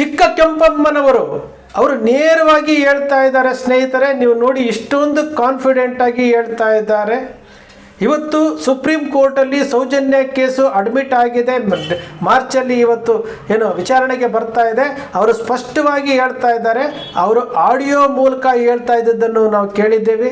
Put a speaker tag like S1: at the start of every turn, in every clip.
S1: ಚಿಕ್ಕ ಕೆಂಪಮ್ಮನವರು, ಅವರು ನೇರವಾಗಿ ಹೇಳ್ತಾ ಇದ್ದಾರೆ, ಸ್ನೇಹಿತರೆ, ನೀವು ನೋಡಿ ಇಷ್ಟೊಂದು ಕಾನ್ಫಿಡೆಂಟ್ ಆಗಿ ಹೇಳ್ತಾ ಇದ್ದಾರೆ. ಇವತ್ತು ಸುಪ್ರೀಂ ಕೋರ್ಟಲ್ಲಿ ಸೌಜನ್ಯ ಕೇಸು ಅಡ್ಮಿಟ್ ಆಗಿದೆ. ಮಾರ್ಚಲ್ಲಿ ಇವತ್ತು ಏನು ವಿಚಾರಣೆಗೆ ಬರ್ತಾ ಇದೆ. ಅವರು ಸ್ಪಷ್ಟವಾಗಿ ಹೇಳ್ತಾ ಇದ್ದಾರೆ. ಅವರು ಆಡಿಯೋ ಮೂಲಕ ಹೇಳ್ತಾ ಇದ್ದದ್ದನ್ನು ನಾವು ಕೇಳಿದ್ದೇವೆ.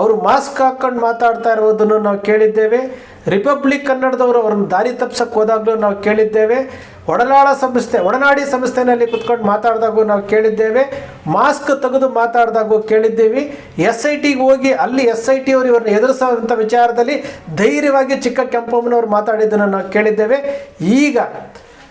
S1: ಅವರು ಮಾಸ್ಕ್ ಹಾಕ್ಕೊಂಡು ಮಾತಾಡ್ತಾ ಇರೋದನ್ನು ನಾವು ಕೇಳಿದ್ದೇವೆ. ರಿಪಬ್ಲಿಕ್ ಕನ್ನಡದವರು ಅವ್ರನ್ನ ದಾರಿ ತಪ್ಸಕ್ಕೆ ಹೋದಾಗಲೂ ನಾವು ಕೇಳಿದ್ದೇವೆ. ಒಡನಾಡ ಸಂಸ್ಥೆ, ಒಡನಾಡಿ ಸಂಸ್ಥೆನಲ್ಲಿ ಕುತ್ಕೊಂಡು ಮಾತಾಡಿದಾಗೂ ನಾವು ಕೇಳಿದ್ದೇವೆ. ಮಾಸ್ಕ್ ತೆಗೆದು ಮಾತಾಡಿದಾಗೂ ಕೇಳಿದ್ದೀವಿ. ಎಸ್ ಐ ಟಿಗೆ ಹೋಗಿ ಅಲ್ಲಿ ಎಸ್ ಐ ಟಿ ಅವರು ಇವ್ರನ್ನ ವಿಚಾರದಲ್ಲಿ ಧೈರ್ಯವಾಗಿ ಚಿಕ್ಕ ಕೆಂಪಮ್ಮನವರು ಮಾತಾಡಿದ್ದನ್ನು ನಾವು ಕೇಳಿದ್ದೇವೆ. ಈಗ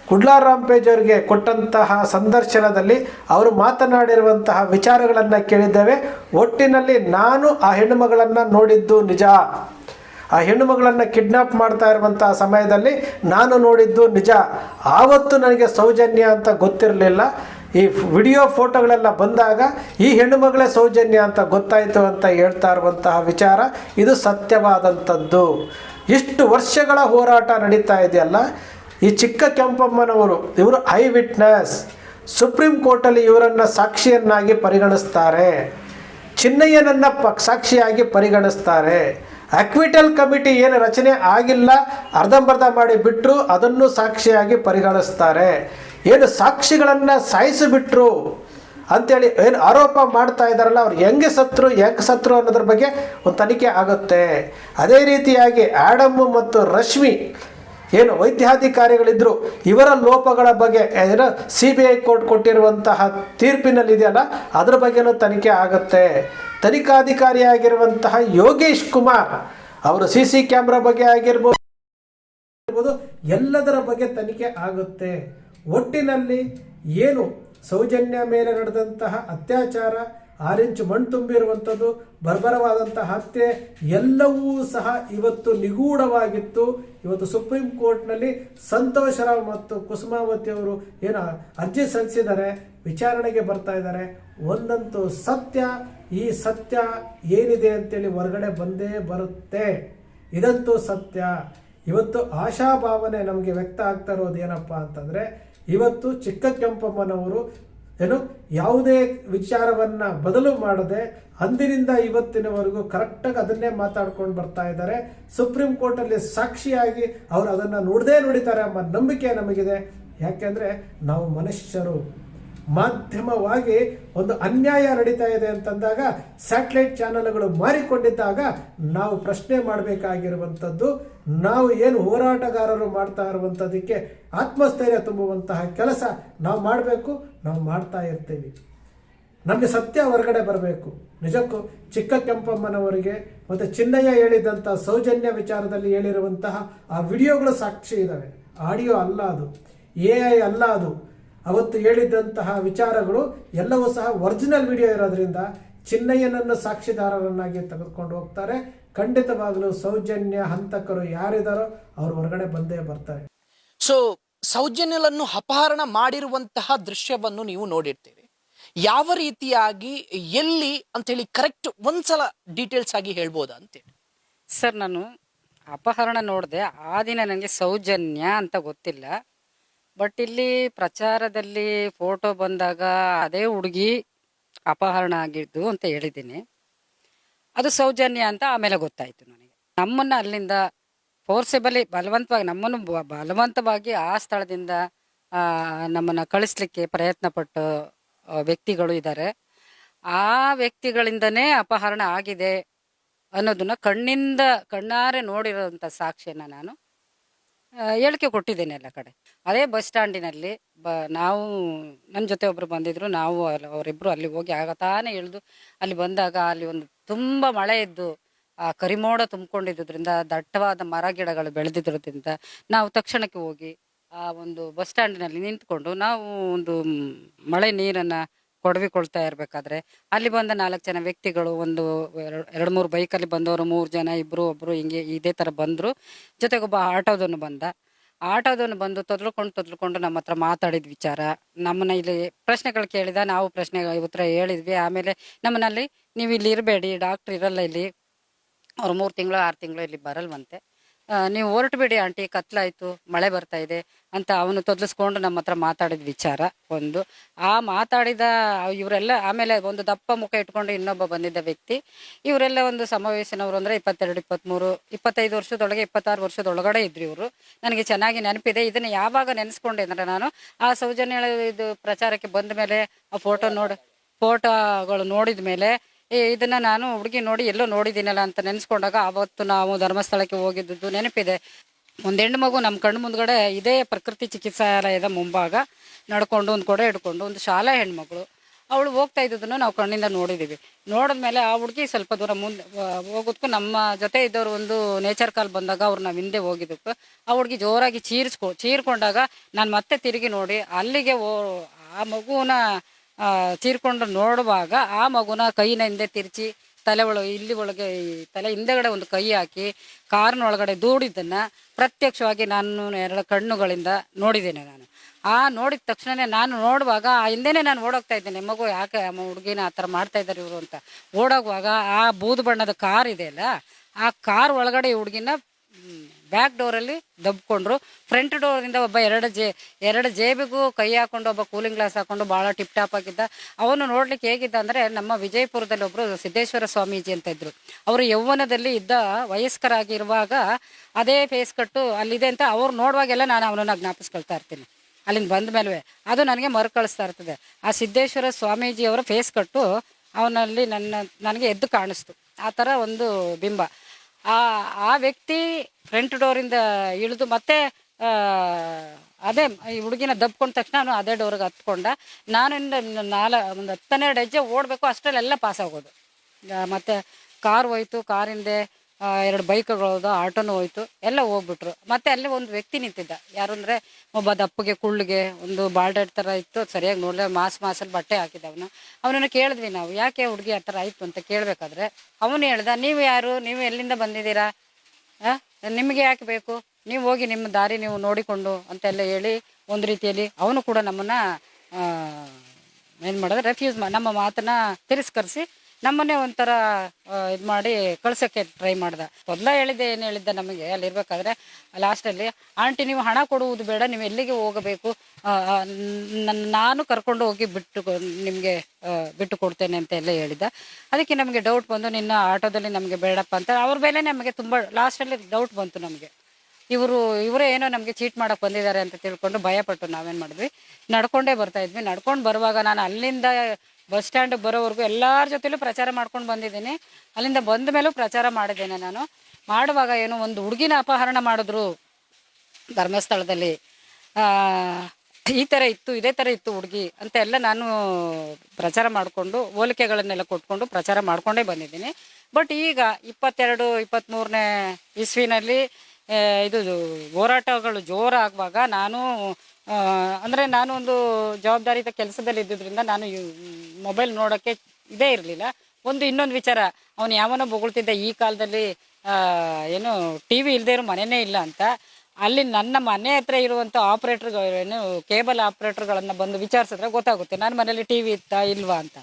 S1: ಕುಡ್ಲಾರ್ ರಾಂಪೇಜ್ ಅವರಿಗೆ ಕೊಟ್ಟಂತಹ ಸಂದರ್ಶನದಲ್ಲಿ ಅವರು ಮಾತನಾಡಿರುವಂತಹ ವಿಚಾರಗಳನ್ನು ಕೇಳಿದ್ದೇವೆ. ಒಟ್ಟಿನಲ್ಲಿ ನಾನು ಆ ಹೆಣ್ಣುಮಗಳನ್ನು ನೋಡಿದ್ದು ನಿಜ. ಆ ಹೆಣ್ಣು ಮಗಳನ್ನು ಕಿಡ್ನಾಪ್ ಮಾಡ್ತಾ ಇರುವಂಥ ಸಮಯದಲ್ಲಿ ನಾನು ನೋಡಿದ್ದು ನಿಜ. ಆವತ್ತು ನನಗೆ ಸೌಜನ್ಯ ಅಂತ ಗೊತ್ತಿರಲಿಲ್ಲ. ಈ ವಿಡಿಯೋ ಫೋಟೋಗಳೆಲ್ಲ ಬಂದಾಗ ಈ ಹೆಣ್ಣು ಮಗಳೇ ಸೌಜನ್ಯ ಅಂತ ಗೊತ್ತಾಯಿತು ಅಂತ ಹೇಳ್ತಾ ಇರುವಂತಹ ವಿಚಾರ ಇದು ಸತ್ಯವಾದಂಥದ್ದು. ಇಷ್ಟು ವರ್ಷಗಳ ಹೋರಾಟ ನಡೀತಾ ಇದೆಯಲ್ಲ. ಈ ಚಿಕ್ಕ ಕೆಂಪಮ್ಮನವರು ಇವರು ಐ ವಿಟ್ನೆಸ್. ಸುಪ್ರೀಂ ಕೋರ್ಟಲ್ಲಿ ಇವರನ್ನು ಸಾಕ್ಷಿಯನ್ನಾಗಿ ಪರಿಗಣಿಸ್ತಾರೆ. ಚಿನ್ನಯ್ಯನನ್ನು ಪ ಸಾಕ್ಷಿಯಾಗಿ ಪರಿಗಣಿಸ್ತಾರೆ. ಅಕ್ವಿಟಲ್ ಕಮಿಟಿ ಏನು ರಚನೆ ಆಗಿಲ್ಲ, ಅರ್ಧಂಬರ್ಧ ಮಾಡಿ ಬಿಟ್ಟರು ಅದನ್ನು ಸಾಕ್ಷಿಯಾಗಿ ಪರಿಗಣಿಸ್ತಾರೆ. ಏನು ಸಾಕ್ಷಿಗಳನ್ನು ಸಾಯಿಸಿಬಿಟ್ರು ಅಂತೇಳಿ ಏನು ಆರೋಪ ಮಾಡ್ತಾ ಇದ್ದಾರಲ್ಲ, ಅವ್ರು ಹೆಂಗೆ ಸತ್ರು ಹೆಂಗೆ ಸತ್ರು ಅನ್ನೋದ್ರ ಬಗ್ಗೆ ಒಂದು ತನಿಖೆ ಆಗುತ್ತೆ. ಅದೇ ರೀತಿಯಾಗಿ ಆ್ಯಡಮ್ ಮತ್ತು ರಶ್ಮಿ ಏನು ವೈದ್ಯಾಧಿಕಾರಿಗಳಿದ್ದರು ಇವರ ಲೋಪಗಳ ಬಗ್ಗೆ ಏನು ಸಿ ಬಿ ಐ ಕೋರ್ಟ್ ಕೊಟ್ಟಿರುವಂತಹ ತೀರ್ಪಿನಲ್ಲಿದೆಯಲ್ಲ, ಅದ್ರ ಬಗ್ಗೆನೂ ತನಿಖೆ ಆಗುತ್ತೆ. ತನಿಖಾಧಿಕಾರಿಯಾಗಿರುವಂತಹ ಯೋಗೇಶ್ ಕುಮಾರ್ ಅವರು ಸಿ ಸಿ ಕ್ಯಾಮ್ರಾ ಬಗ್ಗೆ ಆಗಿರ್ಬೋದು, ಎಲ್ಲದರ ಬಗ್ಗೆ ತನಿಖೆ ಆಗುತ್ತೆ. ಒಟ್ಟಿನಲ್ಲಿ ಏನು ಸೌಜನ್ಯ ಮೇಲೆ ನಡೆದಂತಹ ಅತ್ಯಾಚಾರ ಆರಿಂಚು ಮಣ್ಣು ತುಂಬಿರುವಂಥದ್ದು ಬರ್ಬರವಾದಂಥ ಹತ್ಯೆ ಎಲ್ಲವೂ ಸಹ ಇವತ್ತು ನಿಗೂಢವಾಗಿತ್ತು. ಇವತ್ತು ಸುಪ್ರೀಂ ಕೋರ್ಟ್ನಲ್ಲಿ ಸಂತೋಷ್ ರಾವ್ ಮತ್ತು ಕುಸುಮಾವತಿ ಅವರು ಏನು ಅರ್ಜಿ ಸಲ್ಲಿಸಿದ್ದಾರೆ, ವಿಚಾರಣೆಗೆ ಬರ್ತಾ ಇದ್ದಾರೆ. ಒಂದಂತೂ ಸತ್ಯ, ಈ ಸತ್ಯ ಏನಿದೆ ಅಂತೇಳಿ ಹೊರಗಡೆ ಬಂದೇ ಬರುತ್ತೆ. ಇದಂತೂ ಸತ್ಯ. ಇವತ್ತು ಆಶಾಭಾವನೆ ನಮಗೆ ವ್ಯಕ್ತ ಆಗ್ತಾ ಇರೋದು ಏನಪ್ಪ ಅಂತಂದರೆ, ಇವತ್ತು ಚಿಕ್ಕ ಕೆಂಪಮ್ಮನವರು ಏನು? ಯಾವುದೇ ವಿಚಾರವನ್ನು ಬದಲು ಮಾಡದೆ ಅಂದಿನಿಂದ ಇವತ್ತಿನವರೆಗೂ ಕರೆಕ್ಟಾಗಿ ಅದನ್ನೇ ಮಾತಾಡ್ಕೊಂಡು ಬರ್ತಾ ಇದ್ದಾರೆ. ಸುಪ್ರೀಂ ಕೋರ್ಟಲ್ಲಿ ಸಾಕ್ಷಿಯಾಗಿ ಅವರು ಅದನ್ನು ನೋಡದೇ ನೋಡಿತಾರೆ ಎಂಬ ನಂಬಿಕೆ ನಮಗಿದೆ. ಯಾಕೆಂದರೆ ನಾವು ಮನುಷ್ಯರು. ಮಾಧ್ಯಮವಾಗಿ ಒಂದು ಅನ್ಯಾಯ ನಡೀತಾ ಇದೆ ಅಂತಂದಾಗ ಸ್ಯಾಟಲೈಟ್ ಚಾನೆಲ್ಗಳು ಮಾರಿಕೊಂಡಿದ್ದಾಗ ನಾವು ಪ್ರಶ್ನೆ ಮಾಡಬೇಕಾಗಿರುವಂಥದ್ದು, ನಾವು ಏನು ಹೋರಾಟಗಾರರು ಮಾಡ್ತಾ ಇರುವಂಥದ್ದಕ್ಕೆ ಆತ್ಮಸ್ಥೈರ್ಯ ತುಂಬುವಂತಹ ಕೆಲಸ ನಾವು ಮಾಡಬೇಕು, ನಾವು ಮಾಡ್ತಾ ಇರ್ತೀವಿ. ನಮಗೆ ಸತ್ಯ ಹೊರಗಡೆ ಬರಬೇಕು. ನಿಜಕ್ಕೂ ಚಿಕ್ಕ ಕೆಂಪಮ್ಮನವರಿಗೆ ಮತ್ತು ಚಿನ್ನಯ್ಯ ಹೇಳಿದಂಥ ಸೌಜನ್ಯ ವಿಚಾರದಲ್ಲಿ ಹೇಳಿರುವಂತಹ ಆ ವಿಡಿಯೋಗಳು ಸಾಕ್ಷಿ ಇದ್ದಾವೆ. ಆಡಿಯೋ ಅಲ್ಲ ಅದು. ಎ ಐ ಅಲ್ಲ ಅದು. ಅವತ್ತು ಹೇಳಿದ್ದಂತಹ ವಿಚಾರಗಳು ಎಲ್ಲವೂ ಸಹ ಒರಿಜಿನಲ್ ವಿಡಿಯೋ ಇರೋದ್ರಿಂದ ಚಿನ್ನಯ್ಯನನ್ನು ಸಾಕ್ಷಿದಾರರನ್ನಾಗಿ ತೆಗೆದುಕೊಂಡು ಹೋಗ್ತಾರೆ. ಖಂಡಿತವಾಗಲೂ ಸೌಜನ್ಯ ಹಂತಕರು ಯಾರಿದಾರೋ ಅವ್ರು ಹೊರಗಡೆ ಬಂದೇ ಬರ್ತಾರೆ.
S2: ಸೊ ಸೌಜನ್ಯಲನ್ನು ಅಪಹರಣ ಮಾಡಿರುವಂತಹ ದೃಶ್ಯವನ್ನು ನೀವು ನೋಡಿರ್ತೀರಿ. ಯಾವ ರೀತಿಯಾಗಿ ಎಲ್ಲಿ ಅಂತೇಳಿ ಕರೆಕ್ಟ್ ಒಂದ್ಸಲ ಡೀಟೇಲ್ಸ್ ಆಗಿ ಹೇಳ್ಬೋದಾ ಅಂತೇಳಿ?
S3: ಸರ್ ನಾನು ಅಪಹರಣ ನೋಡಿದೆ ಆ ದಿನ ನನಗೆ ಸೌಜನ್ಯ ಅಂತ ಗೊತ್ತಿಲ್ಲ. ಬಟ್ ಇಲ್ಲಿ ಪ್ರಚಾರದಲ್ಲಿ ಫೋಟೋ ಬಂದಾಗ ಅದೇ ಹುಡುಗಿ ಅಪಹರಣ ಆಗಿದ್ದು ಅಂತ ಹೇಳಿದ್ದೀನಿ. ಅದು ಸೌಜನ್ಯ ಅಂತ ಆಮೇಲೆ ಗೊತ್ತಾಯಿತು ನನಗೆ. ನಮ್ಮನ್ನು ಅಲ್ಲಿಂದ ಫೋರ್ಸೆಬಲಿ ಬಲವಂತವಾಗಿ ನಮ್ಮನ್ನು ಬಲವಂತವಾಗಿ ಆ ಸ್ಥಳದಿಂದ ನಮ್ಮನ್ನು ಕಳಿಸ್ಲಿಕ್ಕೆ ಪ್ರಯತ್ನ ಪಟ್ಟು ವ್ಯಕ್ತಿಗಳು ಇದ್ದಾರೆ ಆ ವ್ಯಕ್ತಿಗಳಿಂದನೇ ಅಪಹರಣ ಆಗಿದೆ ಅನ್ನೋದನ್ನ ಕಣ್ಣಿಂದ ಕಣ್ಣಾರೆ ನೋಡಿರೋಂಥ ಸಾಕ್ಷಿಯನ್ನು ನಾನು. ಹೇಳಿಕೆ ಕೊಟ್ಟಿದ್ದೇನೆ ಎಲ್ಲ ಕಡೆ. ಅದೇ ಬಸ್ ಸ್ಟ್ಯಾಂಡಿನಲ್ಲಿ ಬ, ನಾವು ನನ್ನ ಜೊತೆ ಒಬ್ಬರು ಬಂದಿದ್ರು, ನಾವು ಅಲ್ಲಿ ಅವರಿಬ್ಬರು ಅಲ್ಲಿ ಹೋಗಿ ಆಗ ತಾನೇ ಇಳಿದು ಅಲ್ಲಿ ಬಂದಾಗ ಅಲ್ಲಿ ಒಂದು ತುಂಬ ಮಳೆ ಇದ್ದು, ಆ, ಕರಿಮೋಡ ತುಂಬಿಕೊಂಡಿದ್ದರಿಂದ ದಟ್ಟವಾದ ಮರ ಗಿಡಗಳು ಬೆಳೆದಿರೋದ್ರಿಂದ ನಾವು ತಕ್ಷಣಕ್ಕೆ ಹೋಗಿ ಆ ಒಂದು ಬಸ್ ಸ್ಟ್ಯಾಂಡಿನಲ್ಲಿ ನಿಂತ್ಕೊಂಡು ನಾವು ಒಂದು ಮಳೆ ನೀರನ್ನು ಕೊಡವಿಕೊಳ್ತಾ ಇರಬೇಕಾದ್ರೆ, ಅಲ್ಲಿ ಬಂದ ನಾಲ್ಕು ಜನ ವ್ಯಕ್ತಿಗಳು, ಒಂದು ಎರಡು ಮೂರು ಬೈಕಲ್ಲಿ ಬಂದವರು, ಮೂರು ಜನ ಇಬ್ಬರು ಒಬ್ಬರು ಹಿಂಗೆ ಇದೇ ಥರ ಬಂದರು. ಜೊತೆಗೊಬ್ಬ ಆಟೋದನ್ನು ಬಂದ. ಆಟೋದನ್ನು ಬಂದು ತೊದಲ್ಕೊಂಡು ತೊದಲ್ಕೊಂಡು ನಮ್ಮ ಹತ್ರ ಮಾತಾಡಿದ ವಿಚಾರ. ನಮ್ಮನ್ನ ಇಲ್ಲಿ ಪ್ರಶ್ನೆಗಳು ಕೇಳಿದ, ನಾವು ಪ್ರಶ್ನೆ ಉತ್ತರ ಹೇಳಿದ್ವಿ. ಆಮೇಲೆ ನಮ್ಮನಲ್ಲಿ ನೀವು ಇಲ್ಲಿ ಇರಬೇಡಿ ಡಾಕ್ಟ್ರ್ ಇರಲ್ಲ ಇಲ್ಲಿ. ಅವ್ರು ಮೂರು ತಿಂಗಳು, ಆರು ತಿಂಗಳು ಇಲ್ಲಿ ಬರಲ್ವಂತೆ. ನೀವು ಹೊರಟು ಬಿಡಿ ಆಂಟಿ, ಕತ್ಲಾಯ್ತು, ಮಳೆ ಬರ್ತಾ ಇದೆ ಅಂತ ಅವನು ತೊದಲಿಸ್ಕೊಂಡು ನಮ್ಮ ಹತ್ರ ಮಾತಾಡಿದ ವಿಚಾರ ಒಂದು. ಆ ಮಾತಾಡಿದ ಇವರೆಲ್ಲ, ಆಮೇಲೆ ಒಂದು ದಪ್ಪ ಮುಖ ಇಟ್ಕೊಂಡು ಇನ್ನೊಬ್ಬ ಬಂದಿದ್ದ ವ್ಯಕ್ತಿ. ಇವರೆಲ್ಲ ಒಂದು ಸಮಾವೇಶನವರು ಅಂದ್ರೆ ಇಪ್ಪತ್ತೆರಡು, ಇಪ್ಪತ್ತ್ಮೂರು, ಇಪ್ಪತ್ತೈದು ವರ್ಷದೊಳಗೆ ಇಪ್ಪತ್ತಾರು ವರ್ಷದೊಳಗಡೆ ಇದ್ರು ಇವರು. ನನಗೆ ಚೆನ್ನಾಗಿ ನೆನಪಿದೆ. ಇದನ್ನ ಯಾವಾಗ ನೆನೆಸ್ಕೊಂಡೆ ಅಂದ್ರೆ ನಾನು ಆ ಸೌಜನ್ಯ ಇದು ಪ್ರಚಾರಕ್ಕೆ ಬಂದ ಮೇಲೆ, ಆ ಫೋಟೋ ನೋಡಿ ಫೋಟೋಗಳು ನೋಡಿದ ಮೇಲೆ ಇದನ್ನ ನಾನು ಹುಡುಗಿ ನೋಡಿ ಎಲ್ಲೋ ನೋಡಿದ್ದೀನಲ್ಲ ಅಂತ ನೆನೆಸ್ಕೊಂಡಾಗ ಅವತ್ತು ನಾವು ಧರ್ಮಸ್ಥಳಕ್ಕೆ ಹೋಗಿದ್ದು ನೆನಪಿದೆ. ಒಂದು ಹೆಣ್ಣು ಮಗು ನಮ್ಮ ಕಣ್ಣು ಮುಂದ್ಗಡೆ ಇದೇ ಪ್ರಕೃತಿ ಚಿಕಿತ್ಸಾಲಯದ ಮುಂಭಾಗ ನಡ್ಕೊಂಡು ಒಂದು ಕೊಡೆ ಹಿಡ್ಕೊಂಡು ಒಂದು ಶಾಲಾ ಹೆಣ್ಮಗಳು. ಅವಳು ಹೋಗ್ತಾ ಇದ್ದದನ್ನು ನಾವು ಕಣ್ಣಿಂದ ನೋಡಿದ್ದೀವಿ ನೋಡಿದ್ಮೇಲೆ ಆ ಹುಡುಗಿ ಸ್ವಲ್ಪ ದೂರ ಮುಂದೆ ಹೋಗೋದಕ್ಕೂ ನಮ್ಮ ಜೊತೆ ಇದ್ದವರು ಒಂದು ನೇಚರ್ ಕಾಲ್ ಬಂದಾಗ ಅವ್ರು ನಾವು ಹಿಂದೆ ಹೋಗಿದ್ದಕ್ಕೂ. ಆ ಹುಡುಗಿ ಜೋರಾಗಿ ಚೀರ್ಸ್ಕೊ ಚೀರ್ಕೊಂಡಾಗ ನಾನು ಮತ್ತೆ ತಿರುಗಿ ನೋಡಿ ಅಲ್ಲಿಗೆ ಆ ಮಗುವನ್ನ ಚೀರ್ಕೊಂಡು ನೋಡುವಾಗ ಆ ಮಗುನ ಕೈನ ಹಿಂದೆ ತಿರ್ಚಿ ತಲೆ ಒಳಗೆ, ಇಲ್ಲಿ ಒಳಗೆ ತಲೆ ಹಿಂದೆಗಡೆ ಒಂದು ಕೈ ಹಾಕಿ ಕಾರಿನ ಒಳಗಡೆ ದೂಡಿದ್ದನ್ನು ಪ್ರತ್ಯಕ್ಷವಾಗಿ ನಾನು ಎರಡು ಕಣ್ಣುಗಳಿಂದ ನೋಡಿದ್ದೇನೆ ನಾನು. ಆ ನೋಡಿದ ತಕ್ಷಣನೇ ನಾನು ನೋಡುವಾಗ ಆ ಹಿಂದೆನೇ ನಾನು ಓಡೋಗ್ತಾ ಇದ್ದೇನೆ. ಮಗು ಯಾಕೆ ಅಮ್ಮ ಹುಡುಗಿನ ಆ ಥರ ಮಾಡ್ತಾ ಇದ್ದಾರೆ ಇವರು ಅಂತ. ಓಡೋಗುವಾಗ ಆ ಬೂದು ಬಣ್ಣದ ಕಾರ್ ಇದೆಯಲ್ಲ ಆ ಕಾರ್ ಒಳಗಡೆ ಹುಡುಗಿನ ಬ್ಯಾಕ್ ಡೋರಲ್ಲಿ ದಬ್ಕೊಂಡ್ರು. ಫ್ರಂಟ್ ಡೋರಿಂದ ಒಬ್ಬ ಎರಡು ಜೇ, ಎರಡು ಜೇಬಿಗೂ ಕೈ ಹಾಕೊಂಡು ಒಬ್ಬ ಕೂಲಿಂಗ್ ಗ್ಲಾಸ್ ಹಾಕೊಂಡು ಭಾಳ ಟಿಪ್ ಟಾಪ್ ಆಗಿದ್ದ. ಅವನು ನೋಡ್ಲಿಕ್ಕೆ ಹೇಗಿದ್ದ ಅಂದರೆ ನಮ್ಮ ವಿಜಯಪುರದಲ್ಲಿ ಒಬ್ಬರು ಸಿದ್ದೇಶ್ವರ ಸ್ವಾಮೀಜಿ ಅಂತ ಇದ್ರು. ಅವರು ಯೌವನದಲ್ಲಿ ಇದ್ದ ವಯಸ್ಕರಾಗಿರುವಾಗ ಅದೇ ಫೇಸ್ ಕಟ್ಟು ಅಲ್ಲಿದೆ ಅಂತ ಅವ್ರು ನೋಡುವಾಗೆಲ್ಲ ನಾನು ಅವನನ್ನ ಜ್ಞಾಪಿಸ್ಕೊಳ್ತಾ ಇರ್ತೀನಿ. ಅಲ್ಲಿಂದ ಬಂದ ಮೇಲೆ ಅದು ನನಗೆ ಮರುಕಳಿಸ್ತಾ ಇರ್ತದೆ. ಆ ಸಿದ್ದೇಶ್ವರ ಸ್ವಾಮೀಜಿಯವರ ಫೇಸ್ ಕಟ್ಟು ಅವನಲ್ಲಿ ನನ್ನ, ನನಗೆ ಎದ್ದು ಕಾಣಿಸ್ತು. ಆ ಥರ ಒಂದು ಬಿಂಬ. ಆ ಆ ವ್ಯಕ್ತಿ ಫ್ರಂಟ್ ಡೋರಿಂದ ಇಳಿದು ಮತ್ತೆ ಅದೇ ಈ ಹುಡುಗಿನ ದಬ್ಕೊಂಡ ತಕ್ಷಣ ನಾನು ಅದೇ ಡೋರ್ಗೆ ಹತ್ಕೊಂಡ. ನಾನು ನಾಲ್, ಒಂದು ಹತ್ತನ್ನೆರಡು ಹೆಜ್ಜೆ ಓಡಬೇಕು, ಅಷ್ಟರಲ್ಲೆಲ್ಲ ಪಾಸ್ ಆಗೋದು. ಮತ್ತು ಕಾರ್ ಹೋಯ್ತು ಕಾರಿಂದೆ ಎರಡು ಬೈಕ್ಗಳು ಆಟೋನು ಹೋಯ್ತು, ಎಲ್ಲ ಹೋಗ್ಬಿಟ್ರು. ಮತ್ತೆ ಅಲ್ಲಿ ಒಂದು ವ್ಯಕ್ತಿ ನಿಂತಿದ್ದ. ಯಾರು ಅಂದರೆ ಒಬ್ಬ ದಪ್ಪಗೆ, ಕುಳ್ಳಿಗೆ, ಒಂದು ಬಾಲ್ಡೆಡ್ ಥರ ಇತ್ತು ಸರಿಯಾಗಿ ನೋಡಿದ್ರೆ ಮಾಸ್ ಮಾಸಲ್ಲಿ ಬಟ್ಟೆ ಹಾಕಿದ್ದ ಅವನು. ಅವನನ್ನು ಕೇಳಿದ್ವಿ ನಾವು, ಯಾಕೆ ಹುಡುಗಿ ಆ ಥರ ಆಯಿತು? ಅಂತ ಕೇಳಬೇಕಾದ್ರೆ, ಅವನು ಹೇಳ್ದ, ನೀವು ಯಾರು? ನೀವು ಎಲ್ಲಿಂದ ಬಂದಿದ್ದೀರಾ? ನಿಮಗೆ ಯಾಕೆ ಬೇಕು? ನೀವು ಹೋಗಿ ನಿಮ್ಮ ದಾರಿ ನೀವು ನೋಡಿಕೊಂಡು ಅಂತೆಲ್ಲ ಹೇಳಿ, ಒಂದು ರೀತಿಯಲ್ಲಿ ಅವನು ಕೂಡ ನಮ್ಮನ್ನ ಏನು ಮಾಡಿದ್ರೆ ರೆಫ್ಯೂಸ್ ನಮ್ಮ ಮಾತನ್ನ ತಿರಸ್ಕರಿಸಿ ನಮ್ಮನ್ನೇ ಒಂಥರ ಇದು ಮಾಡಿ ಕಳ್ಸೋಕ್ಕೆ ಟ್ರೈ ಮಾಡ್ದೆ. ಮೊದಲ ಹೇಳಿದ್ದೆ, ಏನು ಹೇಳಿದ್ದ ನಮಗೆ ಅಲ್ಲಿರ್ಬೇಕಾದ್ರೆ ಲಾಸ್ಟಲ್ಲಿ ಆಂಟಿ, ನೀವು ಹಣ ಕೊಡುವುದು ಬೇಡ, ನೀವು ಎಲ್ಲಿಗೆ ಹೋಗಬೇಕು? ನಾನು ಕರ್ಕೊಂಡು ಹೋಗಿ ಬಿಟ್ಟು, ನಿಮಗೆ ಬಿಟ್ಟು ಕೊಡ್ತೇನೆ ಅಂತ ಎಲ್ಲ ಹೇಳಿದ್ದ. ಅದಕ್ಕೆ ನಮಗೆ ಡೌಟ್ ಬಂದು, ನಿನ್ನ ಆಟೋದಲ್ಲಿ ನಮಗೆ ಬೇಡಪ್ಪ ಅಂತ, ಅವ್ರ ಮೇಲೆ ನಮಗೆ ತುಂಬ ಲಾಸ್ಟಲ್ಲಿ ಡೌಟ್ ಬಂತು ನಮಗೆ. ಇವರು, ಇವರೇ ಏನೋ ನಮಗೆ ಚೀಟ್ ಮಾಡಕ್ಕೆ ಬಂದಿದ್ದಾರೆ ಅಂತ ತಿಳ್ಕೊಂಡು ಭಯಪಟ್ಟು ನಾವೇನು ಮಾಡಿದ್ವಿ. ನಡ್ಕೊಂಡೇ ಬರ್ತಾ ಇದ್ವಿ. ನಡ್ಕೊಂಡು ಬರುವಾಗ ನಾನು ಅಲ್ಲಿಂದ ಬಸ್ ಸ್ಟ್ಯಾಂಡ್ ಬರೋವರೆಗೂ ಎಲ್ಲರ ಜೊತೆಲೂ ಪ್ರಚಾರ ಮಾಡ್ಕೊಂಡು ಬಂದಿದ್ದೀನಿ. ಅಲ್ಲಿಂದ ಬಂದ ಮೇಲೂ ಪ್ರಚಾರ ಮಾಡಿದ್ದೇನೆ ನಾನು. ಮಾಡುವಾಗ ಏನೋ ಒಂದು ಹುಡುಗಿನ ಅಪಹರಣ ಮಾಡಿದ್ರು ಧರ್ಮಸ್ಥಳದಲ್ಲಿ. ಈ ಥರ ಇತ್ತು, ಇದೇ ಥರ ಇತ್ತು ಹುಡುಗಿ ಅಂತ ಎಲ್ಲ ನಾನು ಪ್ರಚಾರ ಮಾಡಿಕೊಂಡು ಹೋಲಿಕೆಗಳನ್ನೆಲ್ಲ ಕೊಟ್ಕೊಂಡು ಪ್ರಚಾರ ಮಾಡಿಕೊಂಡೇ ಬಂದಿದ್ದೀನಿ. ಬಟ್ ಈಗ ಇಪ್ಪತ್ತೆರಡು ಇಪ್ಪತ್ತ್ಮೂರನೇ ಇಸ್ವಿನಲ್ಲಿ ಇದು ಹೋರಾಟಗಳು ಜೋರಾಗುವಾಗ ನಾನು ಅಂದರೆ ನಾನು ಒಂದು ಜವಾಬ್ದಾರಿತ ಕೆಲಸದಲ್ಲಿ ಇದ್ದಿದ್ದರಿಂದ ನಾನು ಮೊಬೈಲ್ ನೋಡೋಕ್ಕೆ ಇದೇ ಇರಲಿಲ್ಲ. ಒಂದು ಇನ್ನೊಂದು ವಿಚಾರ, ಅವನು ಯಾವನೋ ಬೊಗಳ್ತಿದ್ದ ಈ ಕಾಲದಲ್ಲಿ ಏನು ಟಿ ವಿ ಇಲ್ಲದೇ ಇರೋ ಮನೆಯೇ ಇಲ್ಲ ಅಂತ. ಅಲ್ಲಿ ನನ್ನ ಮನೆ ಹತ್ರ ಇರುವಂಥ ಆಪ್ರೇಟ್ರ್ಗಳು ಏನು ಕೇಬಲ್ ಆಪ್ರೇಟ್ರ್ಗಳನ್ನು ಬಂದು ವಿಚಾರಿಸಿದ್ರೆ ಗೊತ್ತಾಗುತ್ತೆ ನನ್ನ ಮನೇಲಿ ಟಿ ವಿ ಇತ್ತಾ ಇಲ್ವಾ ಅಂತ.